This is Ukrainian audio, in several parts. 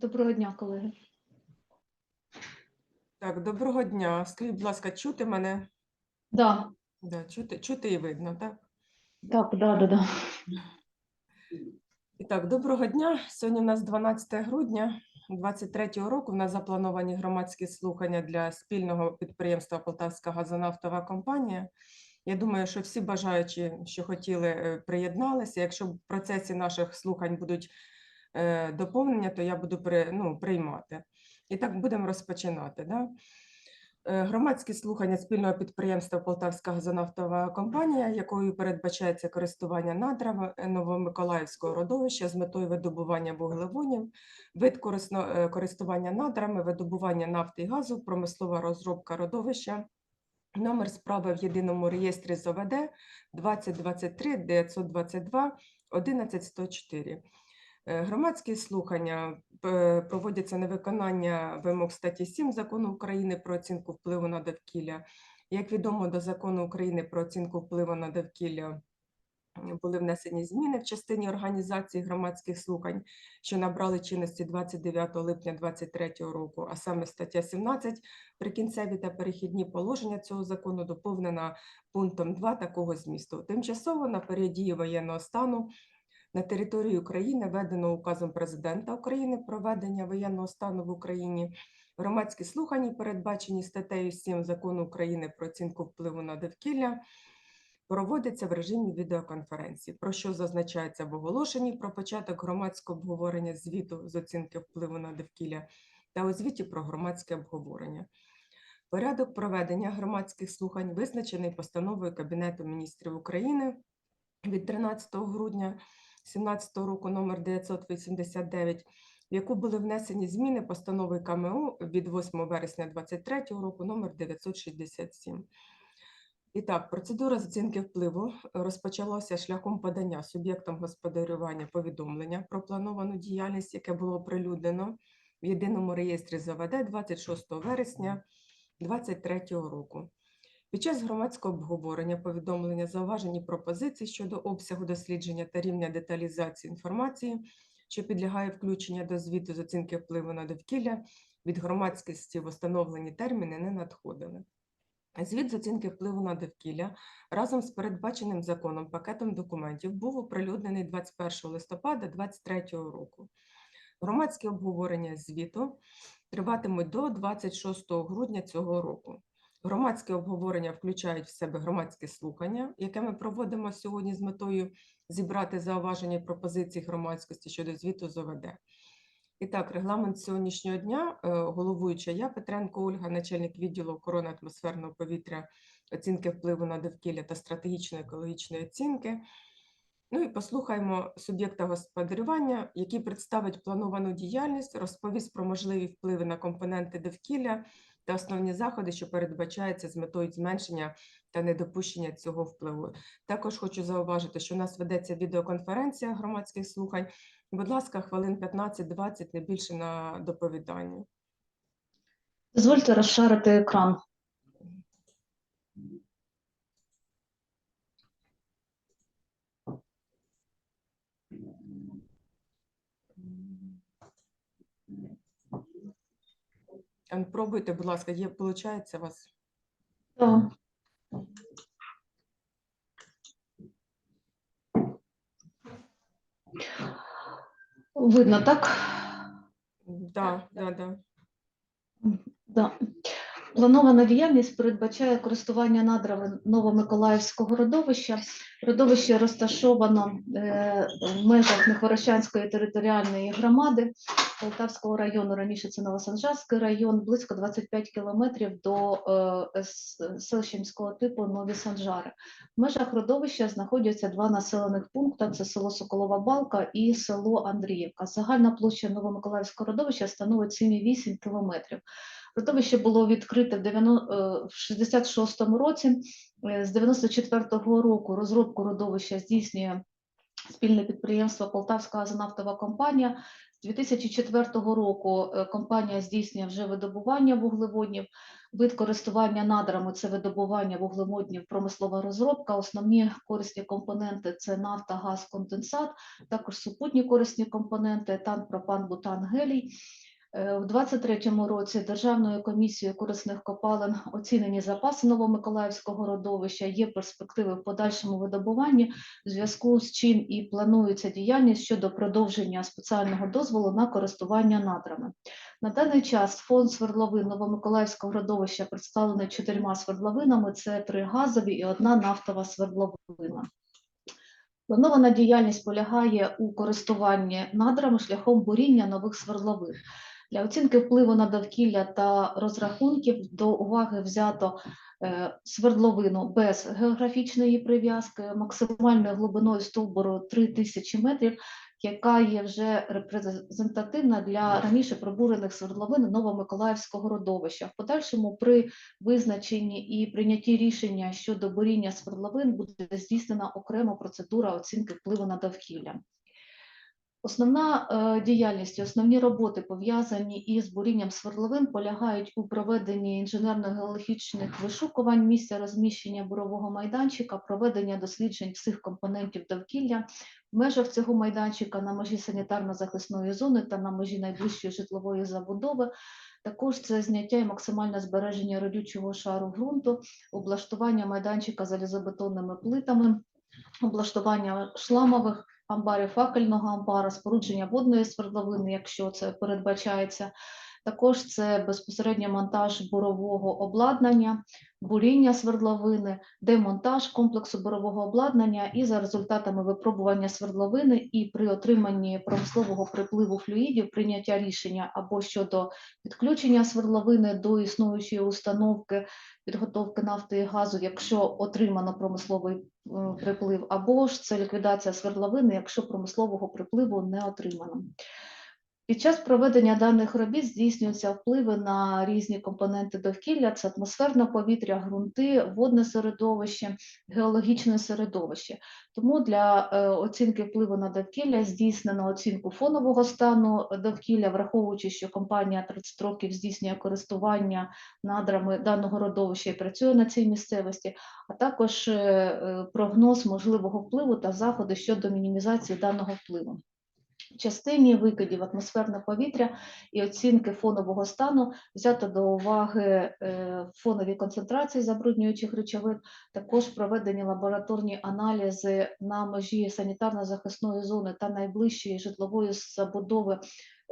Доброго дня, колеги. Так, доброго дня. Скажіть, будь ласка, чути мене? Да, Да, чути, чути і видно, так? так, да, да, да. І так, доброго дня. Сьогодні у нас 12 грудня 2023 року. У нас заплановані громадські слухання для спільного підприємства Полтавська газонафтова компанія. Я думаю, що всі бажаючі, що хотіли, е, приєдналися. Якщо в процесі наших слухань будуть доповнення, то я буду при, ну, приймати. І так будемо розпочинати. Да? Е, Громадські слухання спільного підприємства Полтавська газонафтова компанія, якою передбачається користування надрами е, Новомиколаївського родовища з метою видобування вуглеводнів, вид корисно- е, користування надрами, видобування нафти і газу, промислова розробка родовища. Номер справи в єдиному реєстрі з ОВД 2023 922 11104. Е, Громадські слухання е, проводяться на виконання вимог статті 7 Закону України про оцінку впливу на довкілля. Як відомо до Закону України про оцінку впливу на довкілля були внесені зміни в частині організації громадських слухань, що набрали чинності 29 липня 2023 року, а саме стаття 17 прикінцеві та перехідні положення цього закону доповнена пунктом 2 такого змісту. Тимчасово на період дії воєнного стану на території України введено указом президента України про введення воєнного стану в Україні. Громадські слухання, передбачені статтею 7 закону України про оцінку впливу на довкілля, проводяться в режимі відеоконференції, про що зазначається в оголошенні про початок громадського обговорення звіту з оцінки впливу на довкілля та у звіті про громадське обговорення. Порядок проведення громадських слухань визначений постановою Кабінету міністрів України від 13 грудня 2017 року номер 989, в яку були внесені зміни постанови КМУ від 8 вересня 2023 року номер 967. І так, процедура з оцінки впливу розпочалася шляхом подання суб'єктам господарювання повідомлення про плановану діяльність, яке було оприлюднено в єдиному реєстрі ЗВД 26 вересня 2023 року. Під час громадського обговорення повідомлення зауважені пропозиції щодо обсягу дослідження та рівня деталізації інформації, що підлягає включення до звіту з оцінки впливу на довкілля від громадськості в установлені терміни не надходили. Звіт з оцінки впливу на довкілля разом з передбаченим законом пакетом документів був оприлюднений 21 листопада 2023 року. Громадські обговорення звіту триватимуть до 26 грудня цього року. Громадські обговорення включають в себе громадське слухання, яке ми проводимо сьогодні з метою зібрати зауваження і пропозиції громадськості щодо звіту з ОВД. І так, регламент сьогоднішнього дня, е, головуюча я, Петренко Ольга, начальник відділу охорони атмосферного повітря, оцінки впливу на довкілля та стратегічної екологічної оцінки. Ну і послухаємо суб'єкта господарювання, який представить плановану діяльність, розповість про можливі впливи на компоненти довкілля та основні заходи, що передбачаються з метою зменшення та недопущення цього впливу. Також хочу зауважити, що у нас ведеться відеоконференція громадських слухань. Будь ласка, хвилин 15-20, не більше на доповідання. Дозвольте розшарити екран. Пробуйте, будь ласка, є, виходить у вас? Да. Видно, так? Да, да, да. Да. Планована діяльність передбачає користування надрами Новомиколаївського родовища. Родовище розташовано е, в межах Нехворощанської територіальної громади Полтавського району, раніше це Новосанжарський район, близько 25 кілометрів до е, селища міського типу Нові Санжари. В межах родовища знаходяться два населених пункти: це село Соколова Балка і село Андріївка. Загальна площа Новомиколаївського родовища становить 7,8 кілометрів. Родовище було відкрите в 90 е, 66-му році. Е, З 94-го року розробку родовища здійснює спільне підприємство Полтавська газонафтова компанія. З 2004 року е, компанія здійснює вже видобування вуглеводнів. Вид користування надрами це видобування вуглеводнів, промислова розробка. Основні корисні компоненти це нафта, газ, конденсат, також супутні корисні компоненти, етан, пропан, бутан, гелій. Е, У 2023 році Державною комісією корисних копалин оцінені запаси Новомиколаївського родовища, є перспективи в подальшому видобуванні, в зв'язку з чим і планується діяльність щодо продовження спеціального дозволу на користування надрами. На даний час фонд свердловин Новомиколаївського родовища представлений чотирма свердловинами: це три газові і одна нафтова свердловина. Планована діяльність полягає у користуванні надрами шляхом буріння нових свердловин. Для оцінки впливу на довкілля та розрахунків до уваги взято е, свердловину без географічної прив'язки, максимальною глибиною стовбуру 3000 метрів, яка є вже репрезентативна для раніше пробурених свердловин Новомиколаївського родовища. В подальшому при визначенні і прийнятті рішення щодо буріння свердловин буде здійснена окрема процедура оцінки впливу на довкілля. Основна е, діяльність, основні роботи, пов'язані із бурінням свердловин, полягають у проведенні інженерно-геологічних вишукувань місця розміщення бурового майданчика, проведення досліджень всіх компонентів довкілля в межах цього майданчика на межі санітарно-захисної зони та на межі найближчої житлової забудови. Також це зняття і максимальне збереження родючого шару ґрунту, облаштування майданчика залізобетонними плитами, облаштування шламових амбарів факельного амбара, спорудження водної свердловини, якщо це передбачається. Також це безпосередньо монтаж бурового обладнання, буріння свердловини, демонтаж комплексу бурового обладнання і за результатами випробування свердловини і при отриманні промислового припливу флюїдів прийняття рішення або щодо підключення свердловини до існуючої установки підготовки нафти і газу, якщо отримано промисловий приплив, або ж це ліквідація свердловини, якщо промислового припливу не отримано. Під час проведення даних робіт здійснюються впливи на різні компоненти довкілля: це атмосферне повітря, ґрунти, водне середовище, геологічне середовище. Тому для е, оцінки впливу на довкілля здійснено оцінку фонового стану довкілля, враховуючи, що компанія 30 років здійснює користування надрами даного родовища і працює на цій місцевості, а також е, е, прогноз можливого впливу та заходи щодо мінімізації даного впливу. Частині викидів атмосферне повітря і оцінки фонового стану взято до уваги е, фонові концентрації забруднюючих речовин, також проведені лабораторні аналізи на межі санітарно-захисної зони та найближчої житлової забудови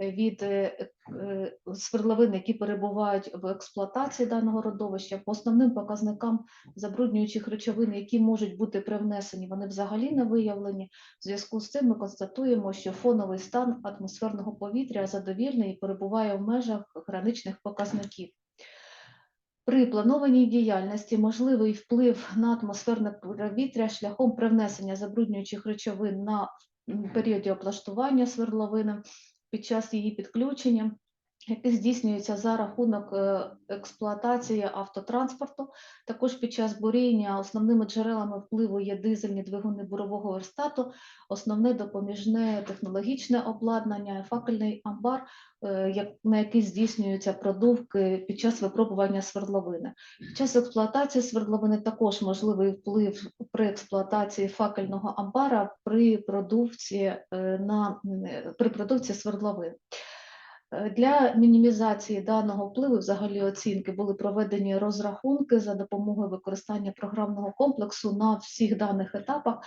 від е, е, свердловин, які перебувають в експлуатації даного родовища. По основним показникам забруднюючих речовин, які можуть бути привнесені, вони взагалі не виявлені. В зв'язку з цим ми констатуємо, що фоновий стан атмосферного повітря задовільний і перебуває в межах граничних показників. При планованій діяльності можливий вплив на атмосферне повітря шляхом привнесення забруднюючих речовин на періоді облаштування свердловини під час її підключення, який здійснюється за рахунок е, експлуатації автотранспорту. Також під час буріння основними джерелами впливу є дизельні двигуни бурового верстату, основне допоміжне технологічне обладнання, факельний амбар, е, на який здійснюються продувки під час випробування свердловини. Під час експлуатації свердловини також можливий вплив при експлуатації факельного амбара при продувці, е, на, при продувці свердловин. Е, Для мінімізації даного впливу, взагалі оцінки, були проведені розрахунки за допомогою використання програмного комплексу на всіх даних етапах.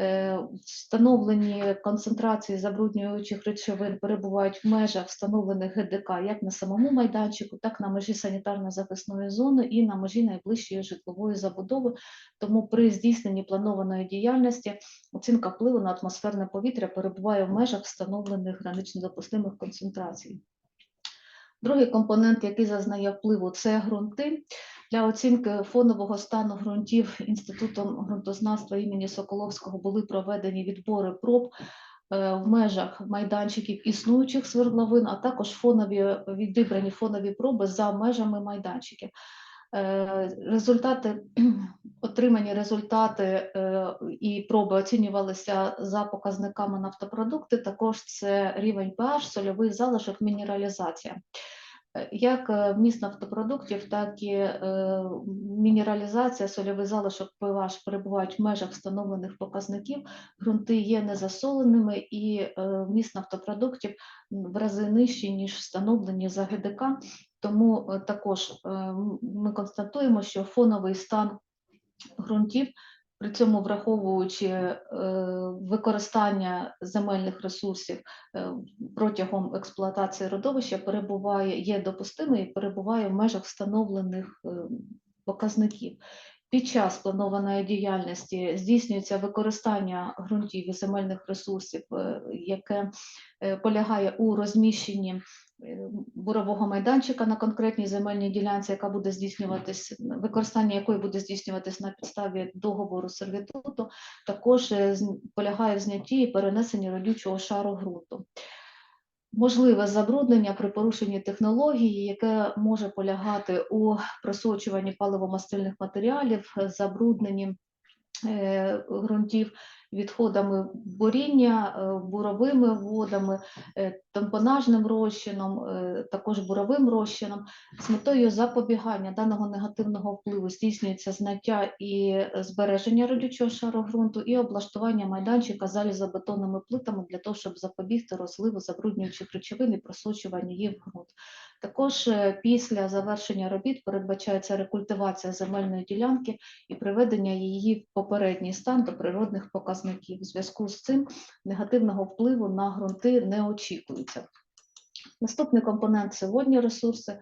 Е, Встановлені концентрації забруднюючих речовин перебувають в межах встановлених ГДК як на самому майданчику, так на межі санітарно-захисної зони і на межі найближчої житлової забудови. Тому при здійсненні планованої діяльності оцінка впливу на атмосферне повітря перебуває в межах встановлених гранично допустимих концентрацій. Другий компонент, який зазнає впливу, це ґрунти. Для оцінки фонового стану ґрунтів Інститутом ґрунтознавства імені Соколовського були проведені відбори проб е, в межах майданчиків існуючих свердловин, а також фонові відібрані фонові проби за межами майданчиків. Е, Результати, отримані результати е, і проби оцінювалися за показниками нафтопродукти. Також це рівень pH, сольовий залишок, мінералізація. Е, Як е, вміст нафтопродуктів, так і е, мінералізація, сольовий залишок pH перебувають в межах встановлених показників. Ґрунти є незасоленими і е, вміст нафтопродуктів в рази нижчий, ніж встановлені за ГДК. Тому е, також е, ми констатуємо, що фоновий стан ґрунтів, при цьому враховуючи е, використання земельних ресурсів е, протягом експлуатації родовища, перебуває є допустимий і перебуває в межах встановлених е, показників. Під час планованої діяльності здійснюється використання ґрунтів і земельних ресурсів, е, яке е, полягає у розміщенні е, бурового майданчика на конкретній земельній ділянці, яка буде здійснюватись, використання якої буде здійснюватись на підставі договору сервітуту, також полягає в знятті і перенесенні родючого шару ґрунту. Можливе забруднення при порушенні технології, яке може полягати у просочуванні паливомастильних матеріалів, е, забрудненні е, ґрунтів відходами буріння, е, буровими водами, е, тампонажним розчином, е, також буровим розчином. З метою запобігання даного негативного впливу здійснюється знаття і збереження родючого шару ґрунту і облаштування майданчика залізобетонними плитами для того, щоб запобігти розливу забруднюючих речовин і просочування їх в ґрунт. Також після завершення робіт передбачається рекультивація земельної ділянки і приведення її в попередній стан до природних показників. В зв'язку з цим негативного впливу на ґрунти не очікується. Наступний компонент це водні ресурси.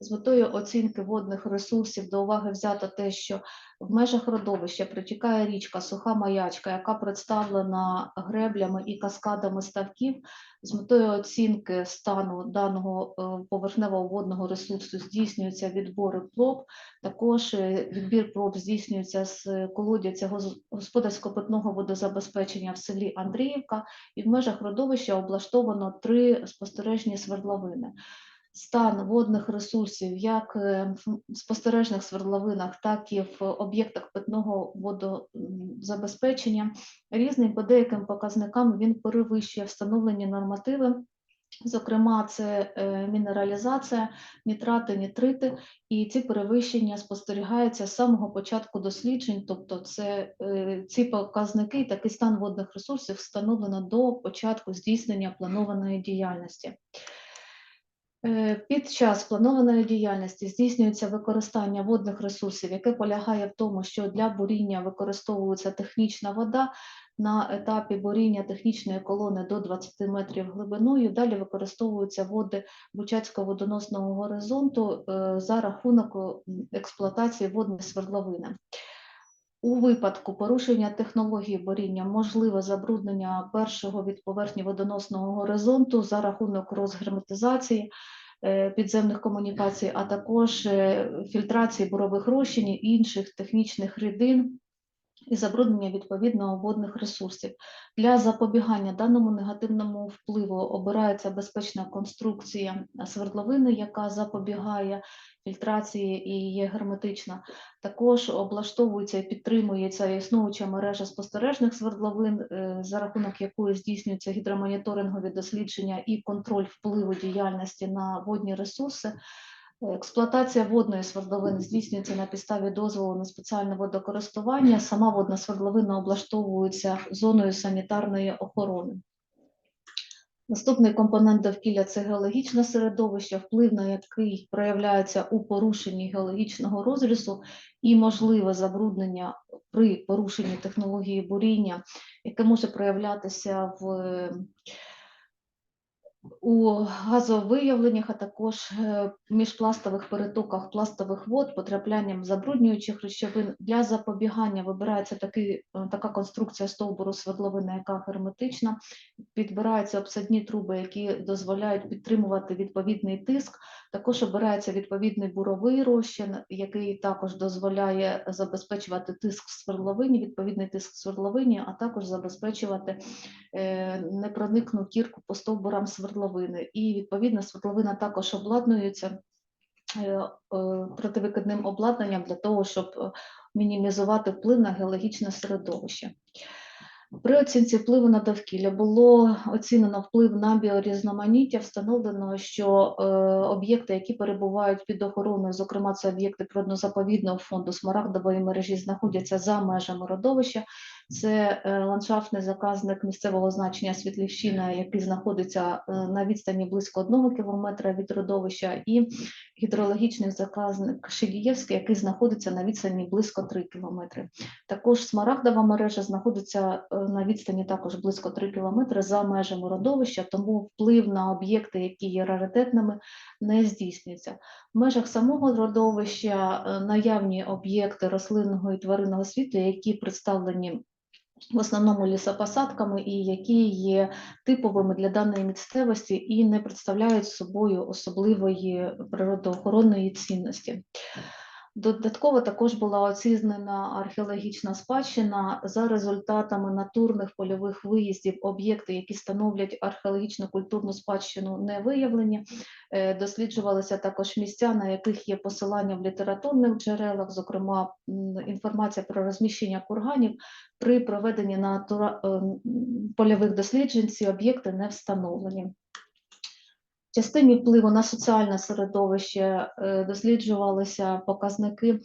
З метою оцінки водних ресурсів до уваги взято те, що в межах родовища протікає річка Суха Маячка, яка представлена греблями і каскадами ставків. З метою оцінки стану даного е, поверхневого водного ресурсу здійснюються відбори проб. Також е, відбір проб здійснюється з колодязя господарсько-питного водозабезпечення в селі Андріївка, і в межах родовища облаштовано три спостережні свердловини. Стан водних ресурсів як е, в спостережних свердловинах, так і в об'єктах питного водозабезпечення різний по деяким показникам він перевищує встановлені нормативи. Зокрема, це е, мінералізація, нітрати, нітрити, і ці перевищення спостерігаються з самого початку досліджень, тобто це е, ці показники, такий стан водних ресурсів встановлено до початку здійснення планованої діяльності. Е, Під час планованої діяльності здійснюється використання водних ресурсів, яке полягає в тому, що для буріння використовується технічна вода на етапі буріння технічної колони до 20 метрів глибиною. Далі використовуються води Бучацького водоносного горизонту е, за рахунок експлуатації водної свердловини. У випадку порушення технології боріння можливе забруднення першого від поверхні водоносного горизонту за рахунок розгерметизації е, підземних комунікацій, а також е, фільтрації бурових розчинів і інших технічних рідин і забруднення відповідно водних ресурсів. Для запобігання даному негативному впливу обирається безпечна конструкція свердловини, яка запобігає фільтрації і є герметична. Також облаштовується і підтримується існуюча мережа спостережних свердловин, е, за рахунок якої здійснюються гідромоніторингові дослідження і контроль впливу діяльності на водні ресурси. Експлуатація водної свердловини здійснюється на підставі дозволу на спеціальне водокористування. Сама водна свердловина облаштовується зоною санітарної охорони. Наступний компонент довкілля це геологічне середовище, вплив на який проявляється у порушенні геологічного розрізу і можливе забруднення при порушенні технології буріння, яке може проявлятися в у газовиявленнях, а також е, міжпластових перетоках пластових вод, потраплянням забруднюючих речовин. Для запобігання вибирається такий, е, така конструкція стовбуру свердловини, яка герметична. Підбираються обсадні труби, які дозволяють підтримувати відповідний тиск. Також обирається відповідний буровий розчин, який також дозволяє забезпечувати тиск в свердловині, відповідний тиск в свердловині, а також забезпечувати е, непроникну кірку по стовбурам свердловини. І відповідно свердловина також обладнується е, е, противикидним обладнанням для того, щоб мінімізувати вплив на геологічне середовище. При оцінці впливу на довкілля було оцінено вплив на біорізноманіття. Встановлено, що е, об'єкти, які перебувають під охороною, зокрема це об'єкти природно-заповідного фонду Смарагдової мережі, знаходяться за межами родовища. Це е, ландшафтний заказник місцевого значення Світлівщина, який знаходиться е, на відстані близько одного кілометра від родовища, і гідрологічний заказник Шилієвський, який знаходиться на відстані близько 3 кілометри. Також смарагдова мережа знаходиться е, на відстані також близько 3 кілометри за межами родовища, тому вплив на об'єкти, які є раритетними, не здійснюється. В межах самого родовища наявні об'єкти рослинного і тваринного світу, які представлені в основному лісопосадками і які є типовими для даної місцевості і не представляють собою особливої природоохоронної цінності. Додатково також була оцінена археологічна спадщина за результатами натурних польових виїздів. Об'єкти, які становлять археологічну культурну спадщину, не виявлені. Е, Досліджувалися також місця, на яких є посилання в літературних джерелах, зокрема інформація про розміщення курганів. При проведенні натура... е, польових досліджень ці об'єкти не встановлені. Частині впливу на соціальне середовище е, досліджувалися показники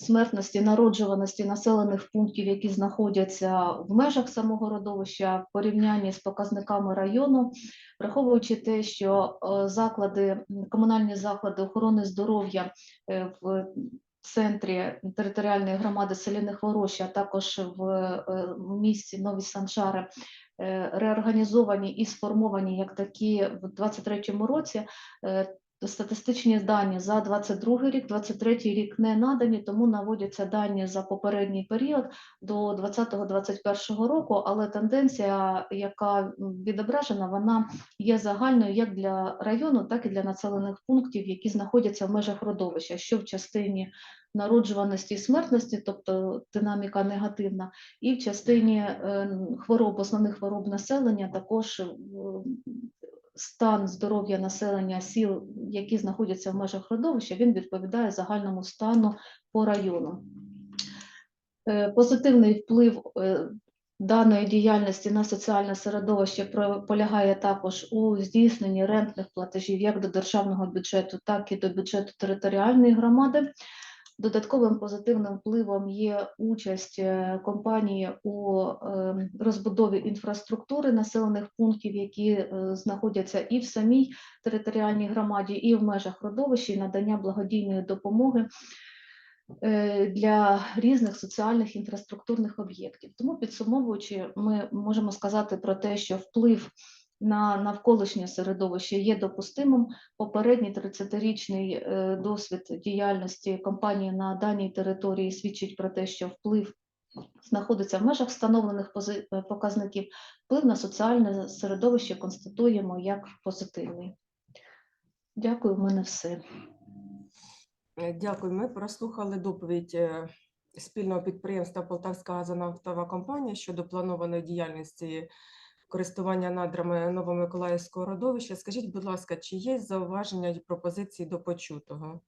смертності, народжуваності населених пунктів, які знаходяться в межах самого родовища, в порівнянні з показниками району, враховуючи те, що е, заклади, комунальні заклади охорони здоров'я е, в центрі територіальної громади Селяних Вороща, а також в місті Нові Санжари реорганізовані і сформовані як такі в 2023 році. Статистичні дані за 22 рік, 23 рік не надані, тому наводяться дані за попередній період до 2020-2021 року, але тенденція, яка відображена, вона є загальною як для району, так і для населених пунктів, які знаходяться в межах родовища, що в частині народжуваності і смертності, тобто динаміка негативна, і в частині е, хвороб, основних хвороб населення, також е, стан здоров'я населення сіл, які знаходяться в межах родовища, він відповідає загальному стану по району. Е, Позитивний вплив е, даної діяльності на соціальне середовище полягає також у здійсненні рентних платежів як до державного бюджету, так і до бюджету територіальної громади. Додатковим позитивним впливом є участь е, компанії у е, розбудові інфраструктури населених пунктів, які е, знаходяться і в самій територіальній громаді, і в межах родовища, і надання благодійної допомоги для різних соціальних інфраструктурних об'єктів. Тому підсумовуючи, ми можемо сказати про те, що вплив на навколишнє середовище є допустимим. Попередній 30-річний е, досвід діяльності компанії на даній території свідчить про те, що вплив знаходиться в межах встановлених е, показників. Вплив на соціальне середовище констатуємо як позитивний. Дякую, в мене все. Е, Дякую. Ми прослухали доповідь спільного підприємства Полтавська газонафтова компанія щодо планованої діяльності користування надрами Новомиколаївського родовища. Скажіть, будь ласка, чи є зауваження і пропозиції до почутого?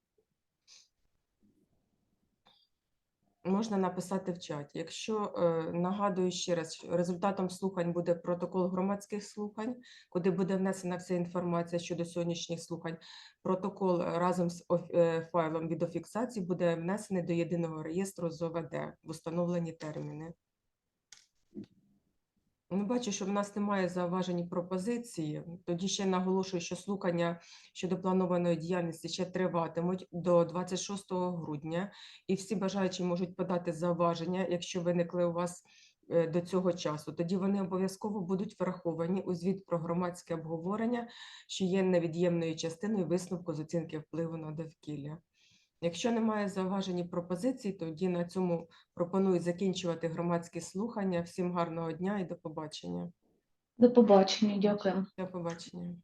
Можна написати в чаті. Якщо е, нагадую ще раз, результатом слухань буде протокол громадських слухань, куди буде внесена вся інформація щодо сьогоднішніх слухань. Протокол е, разом з е, файлом відеофіксації буде внесений до єдиного реєстру з ОВД в установлені терміни. Ну, бачу, що в нас немає зауважень і пропозиції. Тоді ще наголошую, що слухання щодо планованої діяльності ще триватимуть до 26 грудня, і всі бажаючі можуть подати зауваження, якщо виникли у вас е, до цього часу. Тоді вони обов'язково будуть враховані у звіт про громадське обговорення, що є невід'ємною частиною висновку з оцінки впливу на довкілля. Якщо немає зауважень і пропозицій, тоді на цьому пропоную закінчувати громадські слухання. Всім гарного дня і до побачення. До побачення, дякую. До побачення.